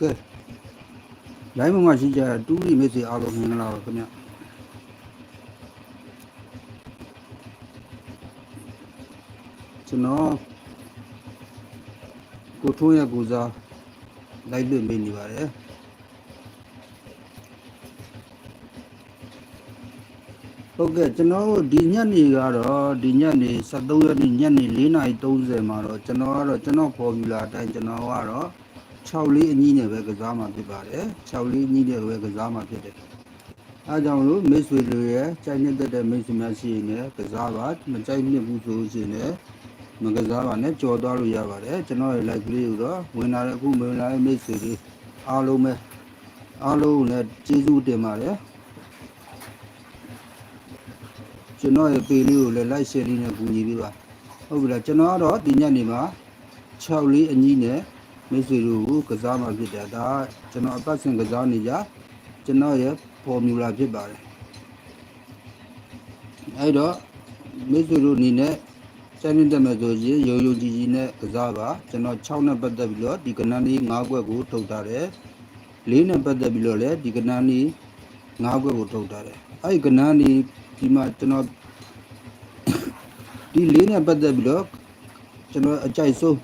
ကဲလိုင်းမမရှိကြတူးရီမေ့စီအားလုံးမင်္ဂလာပါခင်ဗျကျွန်တော်ကိုထုံးရဲ့ကိုစားလိုက်လွတ်မေးနေပါတယ်ဟုတ်ကဲ့ကျွန်တော်တို့ဒီညနေကတော့ဒီညနေ73ရက်နေ့ညနေ4:30မှာတော့ကျွန်တော်ကတော့ကျွန်တော်ဖော်ပြလာအတိုင်းကျွန်တော်ကတော့ 6လေးအကြီးနဲ့ပဲကစားမှာဖြစ်ပါတယ်6လေးအကြီးနဲ့ပဲကစားမှာဖြစ်တယ်အဲကြောင့်လို့မိတ်ဆွေတွေရဲ့ကြိုက်နှစ်သက်တဲ့မိတ်ဆွေများရှိရင်လည်းကစားပါမကြိုက်နှစ်ဘူးဆိုရင်လည်းမကစားပါနဲ့ကြော်သွားလို့ရပါတယ်ကျွန်တော်ရဲ့ live ကလေးကိုတော့ဝင်လာတဲ့အခုဝင်လာတဲ့မိတ်ဆွေတွေအားလုံးပဲအားလုံးကိုလည်းကျေးဇူးတင်ပါတယ်ကျွန်တော်ရဲ့ပေလေးကိုလည်း like share လေးနဲ့ကူညီပေးပါဟုတ်ပြီလားကျွန်တော်ကတော့ဒီညနေမှာ6လေးအကြီးနဲ့ မိတ်ဆွေတို့ကိုကစားမှာဖြစ်တယ်ဒါကကျွန်တော်အပတ်စဉ်ကစားနေကြကျွန်တော်ရဲ့ formula ဖြစ်ပါတယ်အဲ့တော့မိတ်ဆွေတို့အနေနဲ့စနေတက်မဲ့ဆိုရင်ရုံရုံကြည်ကြည်နဲ့ကစားပါကျွန်တော်6နဲ့ပတ်သက်ပြီးတော့ဒီကဏ္ဍလေး5ခွက်ကိုထုတ်ထားတယ်4နဲ့ပတ်သက်ပြီးတော့လည်းဒီကဏ္ဍလေး5ခွက်ကိုထုတ်ထားတယ်အဲ့ဒီကဏ္ဍလေးဒီမှာကျွန်တော်ဒီလေးနဲ့ပတ်သက်ပြီးတော့ကျွန်တော်အကြိုက်ဆုံး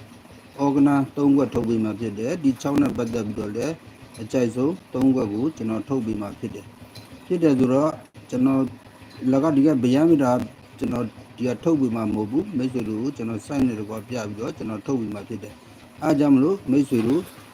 organa 3ခွက်ထုတ်ပြီးမှဖြစ်တယ်ဒီ6နဲ့ပတ်သက်ပြီးတော့လည်းအကြိုက်ဆုံး3ခွက်ကိုကျွန်တော်ထုတ်ပြီးမှဖြစ်တယ်ဖြစ်တယ်ဆိုတော့ကျွန်တော်လကဒီကဗျမ်းမိတာကျွန်တော်ဒီကထုတ်ပြီးမှမဟုတ်ဘူးမိတ်ဆွေတို့ကိုကျွန်တော်စိုက်နေတော့ပြပြီးတော့ကျွန်တော်ထုတ်ပြီးမှဖြစ်တယ်အားကြောင့်မလို့မိတ်ဆွေတို့